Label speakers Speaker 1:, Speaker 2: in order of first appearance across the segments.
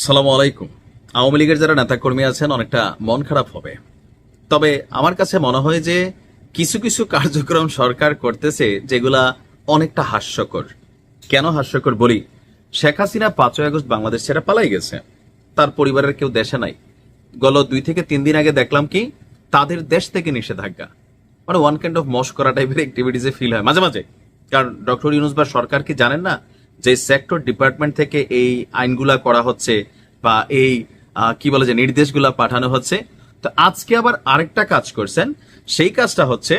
Speaker 1: আসসালামু আলাইকুম। আওয়ামী লীগের যারা নেতাকর্মী আছেন, অনেকটা মন খারাপ হবে। তবে আমার কাছে মনে হয় যে কিছু কিছু কার্যক্রম সরকার করতেছে যেগুলা অনেকটা হাস্যকর। কেন হাস্যকর বলি? শেখ হাসিনা পাঁচই আগস্ট বাংলাদেশ ছেড়ে পালাই গেছে। তার পরিবারের কেউ দেশে নাই। গত দুই থেকে তিন দিন আগে দেখলাম কি, তাদের দেশ থেকে নিষেধাজ্ঞা। মানে ওয়ান কাইন্ড অফ মশ করা টাইপের অ্যাক্টিভিটিসে ফিল হয়। মাঝে মাঝে। কারণ ডক্টর ইউনুস বা সরকার কি জানেন না যে সেক্টর ডিপার্টমেন্ট থেকে এই আইনগুলা করা হচ্ছে বা এই কি বলে যে নির্দেশগুলা পাঠানো হচ্ছে, তো আজকে আবার আরেকটা কাজ করছেন। সেই কাজটা হচ্ছে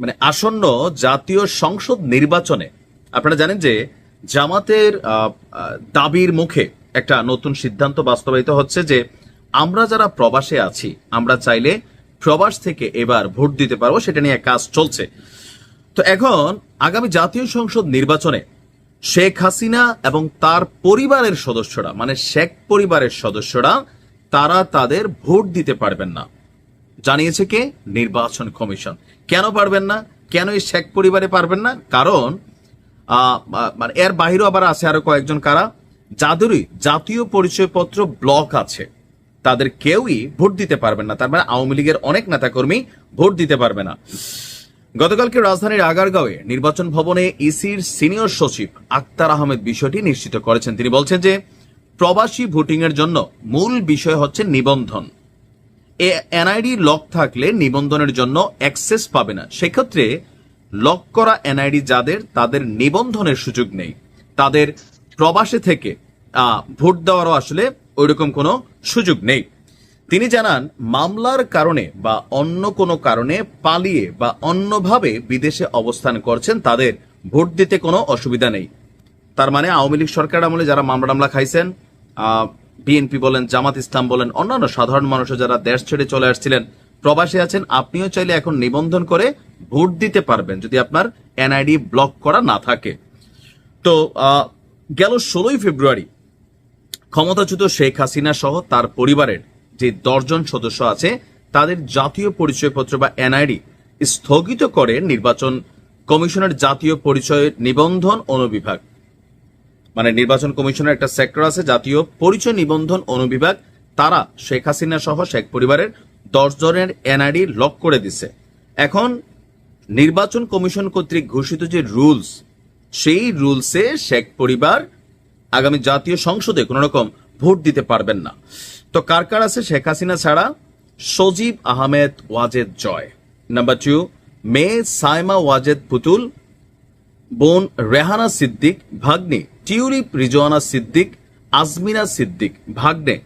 Speaker 1: মানে আসন্ন জাতীয় সংসদ নির্বাচনে, আপনারা জানেন যে জামাতের দাবির মুখে একটা নতুন সিদ্ধান্ত বাস্তবায়িত হচ্ছে যে আমরা যারা প্রবাসে আছি, আমরা চাইলে প্রবাস থেকে এবার ভোট দিতে পারব, সেটা নিয়ে কাজ চলছে। তো এখন আগামী জাতীয় সংসদ নির্বাচনে শেখ হাসিনা এবং তার পরিবারের সদস্যরা মানে শেখ পরিবারের সদস্যরা, তারা তাদের ভোট দিতে পারবেন না। জানিয়েছে কে? নির্বাচন কমিশন। কেন পারবেন না? কেন এই শেখ পরিবারে পারবেন না? কারণ মানে এর বাহিরেও আবার আছে আরও কয়েকজন কারা? যাদেরই জাতীয় পরিচয়পত্র ব্লক আছে, তাদের কেউই ভোট দিতে পারবেন না। তার মানে আওয়ামী লীগের অনেক নেতাকর্মী ভোট দিতে পারবে না। গতকালকে রাজধানীর আগারগাঁওয়ে নির্বাচন ভবনে ইসির সিনিয়র সচিব আক্তার আহমেদ বিষয়টি নিশ্চিত করেছেন। তিনি বলছেন যে, প্রবাসী ভোটিং এর জন্য মূল বিষয় হচ্ছে নিবন্ধন। এ, এনআইডি লক থাকলে নিবন্ধনের জন্য অ্যাক্সেস পাবে না। সেক্ষেত্রে লক করা এনআইডি যাদের, তাদের নিবন্ধনের সুযোগ নেই। তাদের প্রবাসে থেকে ভোট দেওয়ারও আসলে ওইরকম কোনো সুযোগ নেই। তিনি জানান, মামলার কারণে বা অন্য কোনো কারণে পালিয়ে বা অন্যভাবে বিদেশে অবস্থান করছেন তাদের ভোট দিতে কোনো অসুবিধা নেই। তার মানে আওয়ামী লীগ সরকার আমলে যারা মামলা টামলা খাইছেন বিএনপি বলেন, জামাত ইসলাম বলেন, অন্যান্য সাধারণ মানুষও যারা দেশ ছেড়ে চলে আসছিলেন, প্রবাসে আছেন, আপনিও চাইলে এখন নিবন্ধন করে ভোট দিতে পারবেন যদি আপনার এনআইডি ব্লক করা না থাকে। তো গেল ষোলোই ফেব্রুয়ারি, ক্ষমতাচ্যুত শেখ হাসিনা সহ তার পরিবারের যে দশজন সদস্য আছে, তাদের জাতীয় পরিচয়পত্র বা এনআইডি স্থগিত করে নির্বাচন কমিশনের জাতীয় পরিচয় নিবন্ধন অনুবিভাগ। মানে নির্বাচন কমিশনের একটা সেক্টর আছে, জাতীয় পরিচয় নিবন্ধন অনুবিভাগ। তারা শেখ হাসিনা সহ শেখ পরিবারের দশ জনের এনআইডি লক করে দিছে। এখন নির্বাচন কমিশন কর্তৃক ঘোষিত যে রুলস, সেই রুলসে শেখ পরিবার আগামী জাতীয় সংসদে কোন রকম ভোট দিতে পারবেন না। তো কার কার আছে শেখ হাসিনা ছাড়া? সজীব আহমেদ ওয়াজেদ জয়। নাম্বার টু মে সাইমা ওয়াজেদ পুতুল, বোন রেহানা সিদ্দিক ভাগ্নে, টিউলিপ রিজওয়ানা সিদ্দিক আজমিনা সিদ্দিক ভাগ্নে,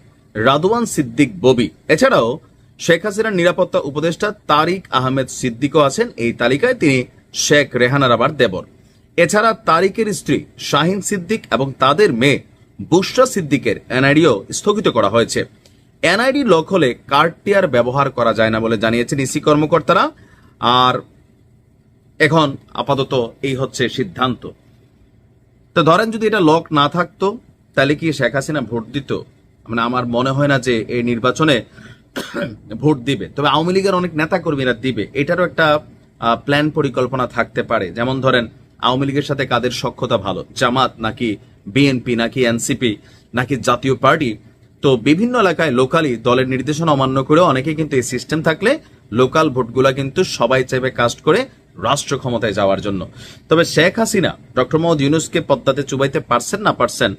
Speaker 1: রাদওয়ান সিদ্দিক ববি। এছাড়াও শেখ হাসিনার নিরাপত্তা উপদেষ্টা তারিক আহমেদ সিদ্দিকও আছেন। এই তালিকায় তিনি শেখ রেহানার আবার দেবর। এছাড়া তারিকের স্ত্রী শাহিন সিদ্দিক এবং তাদের মেয়ে বুশরা সিদ্দিকের এনআইডিও স্থগিত করা হয়েছে। এনআইডি লক হলে কার্ডটি আর ব্যবহার করা যায় না বলে জানিয়েছেন ইসি কর্মকর্তারা। আর এখন আপাতত এই হচ্ছে সিদ্ধান্ত। তো ধরেন যদি এটা লক না থাকতো, তাহলে কি শেখ হাসিনা ভোট দিত? মানে আমার মনে হয় না যে এই নির্বাচনে ভোট দিবে। তবে আওয়ামী লীগের অনেক নেতা কর্মীরা দিবে। এটারও একটা প্ল্যান পরিকল্পনা থাকতে পারে। যেমন ধরেন, আওয়ামী লীগের সাথে কাদের সক্ষতা ভালো? জামাত নাকি বিএনপি নাকি এনসিপি নাকি জাতীয় পার্টি? তো বিভিন্ন এলাকায় লোকালি দলের নির্দেশনা অমান্য করে অনেকে কিন্তু এই সিস্টেম থাকলে লোকাল ভোটগুলা কিন্তু সবাই চাইবে কাস্ট করে রাষ্ট্র ক্ষমতায় যাওয়ার জন্য। তবে শেখ হাসিনা, ডক্টর মোহাম্মদ ইউনুসকে পদ্মাতে চুবাইতে পারছেন না পারছেন,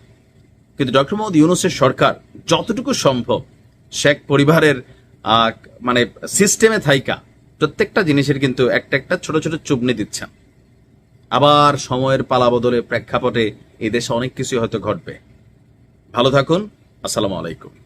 Speaker 1: কিন্তু ডক্টর মোহাম্মদ ইউনুসের সরকার যতটুকু সম্ভব শেখ পরিবারের মানে সিস্টেমে থাইকা, প্রত্যেকটা জিনিসের কিন্তু একটা একটা ছোট ছোট চুবনি দিচ্ছেন। আবার সময়ের পালা বদলে প্রেক্ষাপটে এদেশে দেশে অনেক কিছু হয়তো ঘটবে। ভালো থাকুন, আসসালামু আলাইকুম।